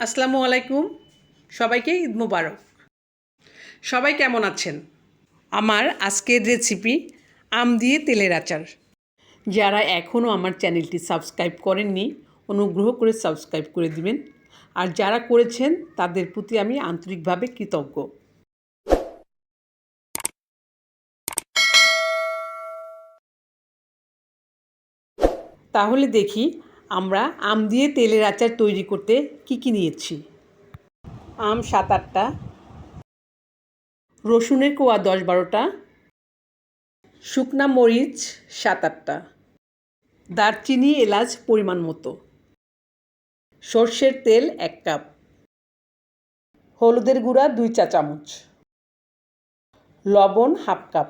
আসসালামু আলাইকুম। সবাইকে ঈদ মুবারক। সবাই কেমন আছেন? আমার আজকের রেসিপি আম দিয়ে তেলের আচার। যারা এখনও আমার চ্যানেলটি সাবস্ক্রাইব করেননি, অনুগ্রহ করে সাবস্ক্রাইব করে দিবেন। আর যারা করেছেন, তাদের প্রতি আমি আন্তরিকভাবে কৃতজ্ঞ। তাহলে দেখি আমরা আম দিয়ে তেলের আচার তৈরি করতে কি কি নিয়েছি? আম সাত আটটা, রসুনের কোয়া দশ বারোটা, শুকনা মরিচ সাত আটটা, দারচিনি এলাচ পরিমাণ মতো, সর্ষের তেল এক কাপ, হলুদের গুঁড়া দুই চা চামচ, লবণ হাফ কাপ।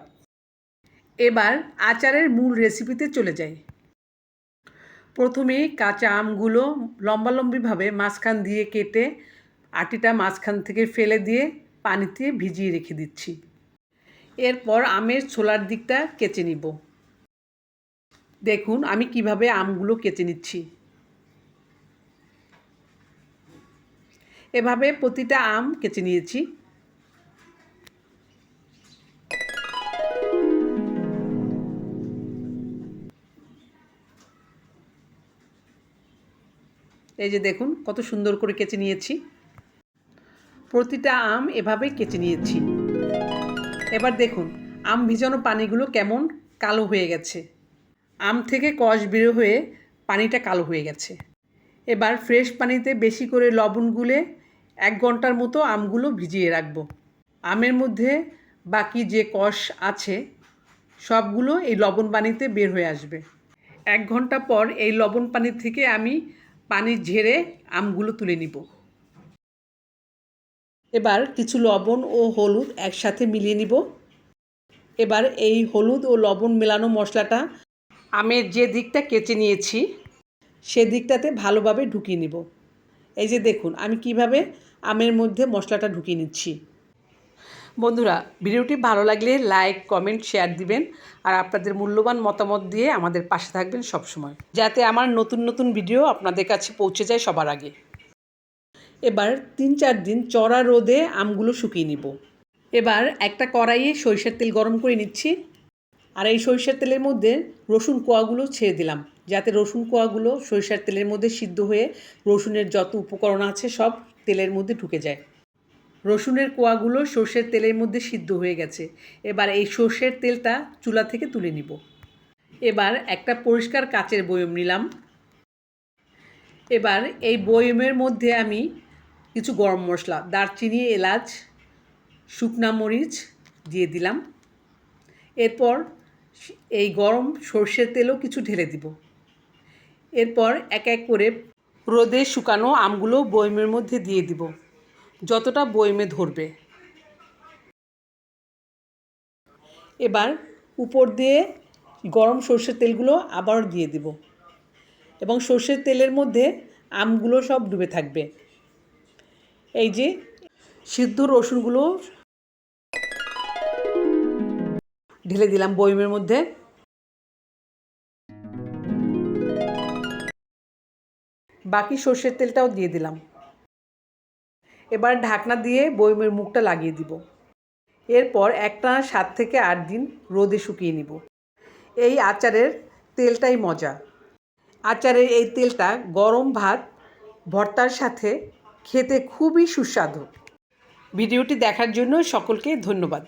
এবার আচারের মূল রেসিপিতে চলে যাই। প্রথমে কাঁচা আমগুলো লম্বালম্বিভাবে মাঝখান দিয়ে কেটে আটিটা মাঝখান থেকে ফেলে দিয়ে পানিতে ভিজিয়ে রেখে দিচ্ছি। এরপর আমের ছোলার দিকটা কেচে নিব। দেখুন, আমি কীভাবে আমগুলো কেচে নিচ্ছি। এভাবে প্রতিটা আম কেচে নিয়েছি। এই যে দেখুন, কত সুন্দর করে কেচে নিয়েছি। প্রতিটা আম এভাবে কেচে নিয়েছি। এবার দেখুন, আম ভিজানো পানিগুলো কেমন কালো হয়ে গেছে। আম থেকে কষ বের হয়ে পানিটা কালো হয়ে গেছে। এবার ফ্রেশ পানিতে বেশি করে লবণ গুলে এক ঘণ্টার মতো আমগুলো ভিজিয়ে রাখব। আমের মধ্যে বাকি যে কষ আছে, সবগুলো এই লবণ পানিতে বের হয়ে আসবে। এক ঘণ্টা পর এই লবণ পানি থেকে আমি পানি ঝেড়ে আমগুলো তুলে নিব। এবার কিছু লবণ ও হলুদ একসাথে মিলিয়ে নিব। এবার এই হলুদ ও লবণ মেলানো মশলাটা আমের যে দিকটা কেচে নিয়েছি, সে দিকটাতে ভালোভাবে ঢুকিয়ে নিব। এই যে দেখুন, আমি কীভাবে আমের মধ্যে মশলাটা ঢুকিয়ে নিচ্ছি। বন্ধুরা, ভিডিওটি ভালো লাগলে লাইক, কমেন্ট, শেয়ার দিবেন আর আপনাদের মূল্যবান মতামত দিয়ে আমাদের পাশে থাকবেন সবসময়। যাতে আমার নতুন নতুন ভিডিও আপনাদের কাছে পৌঁছে যায় সবার আগে। এবার তিন চার দিন চড়া রোদে আমগুলো শুকিয়ে নিব। এবার একটা কড়াইয়ে সরিষার তেল গরম করে নিচ্ছি। আর এই সরিষার তেলের মধ্যে রসুন কোয়াগুলো ছেড়ে দিলাম। যাতে রসুন কোয়াগুলো সরিষার তেলের মধ্যে সিদ্ধ হয়ে রসুনের যত উপকরণ আছে সব তেলের মধ্যে ঢুকে যায়। রসুনের কোয়াগুলো সর্ষের তেলের মধ্যে সিদ্ধ হয়ে গেছে। এবার এই সর্ষের তেলটা চুলা থেকে তুলে নিব। এবার একটা পরিষ্কার কাচের বয়ম নিলাম। এবার এই বয়মের মধ্যে আমি কিছু গরম মশলা, দারচিনি, এলাচ, শুকনা মরিচ দিয়ে দিলাম। এরপর এই গরম সর্ষের তেলও কিছু ঢেলে দিব। এরপর এক এক করে রোদে শুকানো আমগুলো বয়মের মধ্যে দিয়ে দিব। যতটা বয়মে ধরবে। এবার উপর দিয়ে গরম সর্ষের তেলগুলো আবার দিয়ে দিব। এবং সর্ষের তেলের মধ্যে আমগুলো সব ডুবে থাকবে। এই যে সিদ্ধ রসুনগুলো ঢেলে দিলাম বয়মের মধ্যে। বাকি সর্ষের তেলটাও দিয়ে দিলাম। এবার ঢাকনা দিয়ে বয়মের মুখটা লাগিয়ে দিব। এরপর একটানা সাত থেকে আট দিন রোদে শুকিয়ে নিব। এই আচারের তেলটাই মজা। আচারের এই তেলটা গরম ভাত, ভর্তার সাথে খেতে খুবই সুস্বাদু। ভিডিওটি দেখার জন্য সকলকে ধন্যবাদ।